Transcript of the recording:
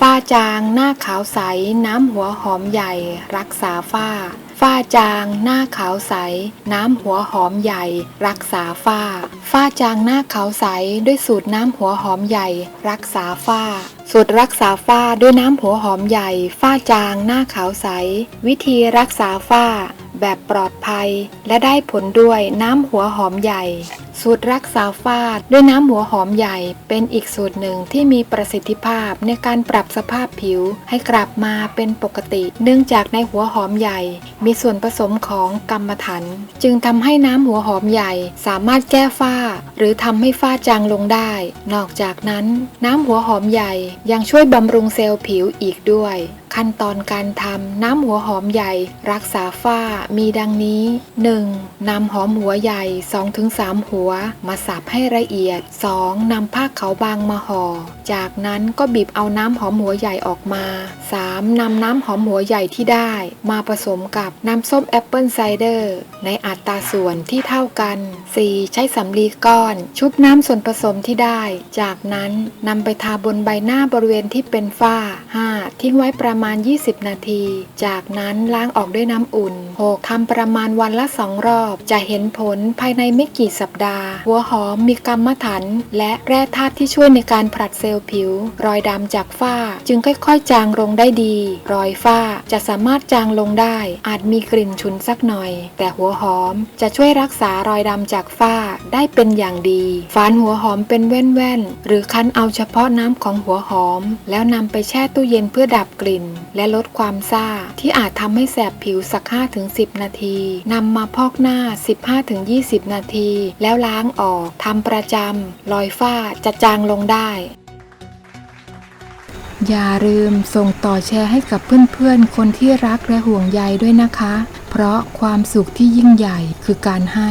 ฝ้าจางหน้าขาวใส น้ำหัวหอมใหญ่ รักษาฝ้า ฝ้าจางหน้าขาวใส น้ำหัวหอมใหญ่ รักษาฝ้า ฝ้าจางหน้าขาวใสด้วยสูตรน้ำหัวหอมใหญ่ รักษาฝ้า สูตรรักษาฝ้าด้วยน้ำหัวหอมใหญ่ ฝ้าจางหน้าขาวใส วิธีรักษาฝ้า แบบปลอดภัย และได้ผลด้วยน้ำหัวหอมใหญ่ สูตรรักษาฝ้าด้วยน้ำหัวหอมใหญ่ เป็นอีกสูตรหนึ่งที่มีประสิทธิภาพในการปรับสภาพผิว ให้กลับมาเป็นปกติ เนื่องจากในหัวหอมใหญ่ มีส่วนผสมของกรรมฐานจึงทำให้น้ำหัวหอมใหญ่ สามารถแก้ฝ้า หรือทำให้ฝ้าจางลงได้ นอกจากนั้น น้ำหัวหอมใหญ่ยังช่วยบำรุงเซลล์ผิวอีกด้วย ขั้นตอนการทำน้ำหัวหอมใหญ่ รักษาฝ้ามีดังนี้ 1. นำหอมหัวใหญ่ 2-3 หัว มาสับให้ละเอียด 2. นำผ้าขาวบางมาห่อ จากนั้นก็บีบเอาน้ำหอมหัวใหญ่ออกมา 3. นำน้ำหอมหัวใหญ่ที่ได้ มาผสมกับน้ำส้มแอปเปิลไซเดอร์ ในอัตราส่วนที่เท่ากัน 4. ใช้สำลีก้อน ชุบน้ำส่วนผสมที่ได้ จากนั้นนำไปทาบนใบหน้าบริเวณที่เป็นฝ้า 5. ทิ้งไว้ประมาณาณ 20 นาที จากนั้นล้างออกด้วยน้ำอุ่น 6. ทำประมาณวันละ2รอบ จะเห็นผลภายในไม่กี่สัปดาห์ หัวหอมมีกรรมฐานและแร่ธาตุที่ช่วยในการผลัดเซลล์ผิว รอยดำจากฝ้า จึงค่อยๆ จางลงได้ดี รอยฝ้าจะสามารถจางลงได้ อาจมีกลิ่นฉุนสักหน่อย แต่หัวหอมจะช่วยรักษารอยดำจากฝ้าได้เป็นอย่างดี ฝานหัวหอมเป็นแว่นๆหรือคั้นเอาเฉพาะน้ำของหัวหอม แล้วนำไปแช่ตู้เย็นเพื่อดับกลิ่นและลดความซ่า ที่อาจทำให้แสบผิวสัก 5-10 นาทีนำมาพอกหน้า 15-20 นาที แล้วล้างออกทำประจำรอยฝ้าจะจางลงได้ อย่าลืมส่งต่อแชร์ให้กับเพื่อนๆ คนที่รักและห่วงใยด้วยนะคะ เพราะความสุขที่ยิ่งใหญ่คือการให้